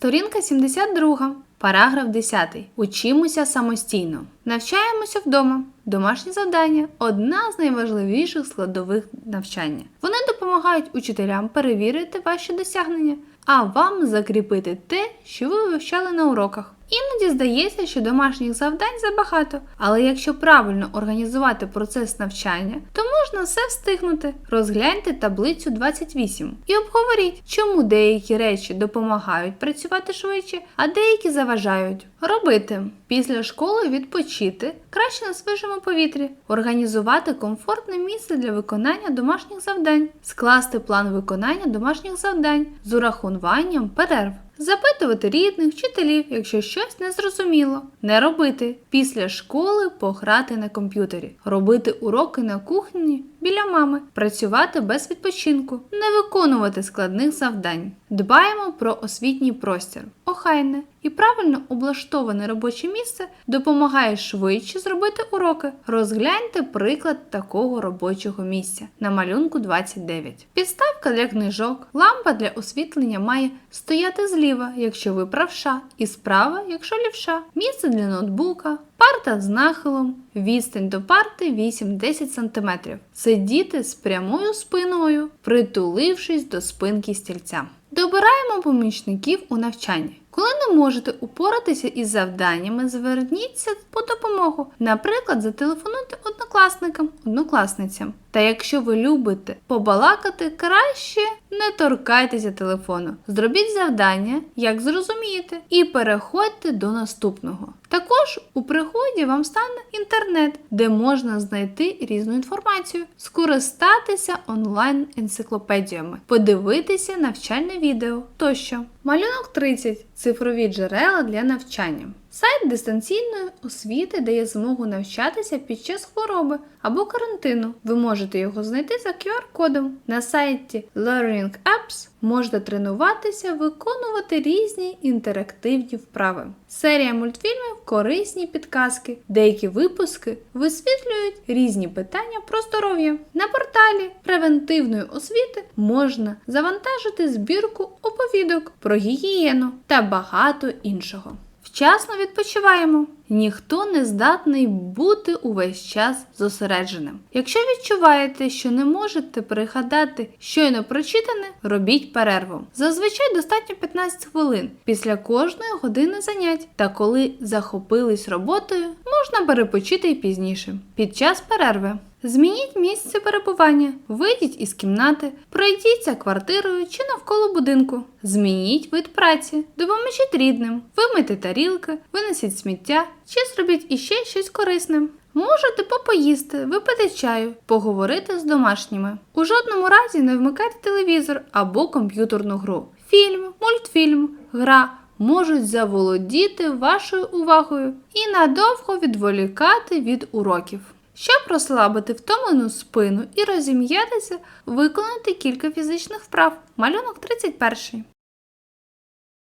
Сторінка 72. Параграф 10. Учимося самостійно. Навчаємося вдома. Домашні завдання одна з найважливіших складових навчання. Вони допомагають учителям перевірити ваші досягнення, а вам закріпити те, що ви вивчали на уроках. Іноді здається, що домашніх завдань забагато, але якщо правильно організувати процес навчання, то можна все встигнути. Розгляньте таблицю 28 і обговоріть, чому деякі речі допомагають працювати швидше, а деякі заважають. Робити після школи відпочити краще на свіжому повітрі, організувати комфортне місце для виконання домашніх завдань, скласти план виконання домашніх завдань з урахуванням перерв. Запитувати рідних, вчителів, якщо щось не зрозуміло. Не робити після школи пограти на комп'ютері, робити уроки на кухні біля мами, працювати без відпочинку, не виконувати складних завдань. Дбаємо про освітній простір, охайне і правильно облаштоване робоче місце допомагає швидше зробити уроки. Розгляньте приклад такого робочого місця на малюнку 29. Підставка для книжок, лампа для освітлення має стояти зліва, якщо ви правша, і справа, якщо лівша. Місце для ноутбука, парта з нахилом, відстань до парти 8-10 см. Сидіти з прямою спиною, притулившись до спинки стільця. Добираємо помічників у навчанні. Коли не можете упоратися із завданнями, зверніться по допомогу. Наприклад, зателефонуйте однокласникам, однокласницям. Та якщо ви любите побалакати, краще не торкайтеся телефону. Зробіть завдання, як зрозумієте, і переходьте до наступного. Також у пригоді вам стане інтернет, де можна знайти різну інформацію, скористатися онлайн-енциклопедіями, подивитися навчальне відео тощо. Малюнок 30. Цифрові джерела для навчання. Сайт дистанційної освіти дає змогу навчатися під час хвороби або карантину. Ви можете його знайти за QR-кодом. На сайті Learning Apps можна тренуватися, виконувати різні інтерактивні вправи. Серія мультфільмів корисні підказки. Деякі випуски висвітлюють різні питання про здоров'я. На порталі превентивної освіти можна завантажити збірку оповідок про гігієну та багато іншого. Вчасно відпочиваємо. Ніхто не здатний бути увесь час зосередженим. Якщо відчуваєте, що не можете пригадати щойно прочитане, робіть перерву. Зазвичай достатньо 15 хвилин після кожної години занять. Та коли захопились роботою, можна перепочити і пізніше. Під час перерви. Змініть місце перебування, вийдіть із кімнати, пройдіться квартирою чи навколо будинку. Змініть вид праці, допоможіть рідним, вимийте тарілки, винесіть сміття чи зробіть іще щось корисне. Можете попоїсти, випити чаю, поговорити з домашніми. У жодному разі не вмикайте телевізор або комп'ютерну гру. Фільм, мультфільм, гра можуть заволодіти вашою увагою і надовго відволікати від уроків. Щоб розслабити втомлену спину і розім'ятися, виконати кілька фізичних вправ. Малюнок 31.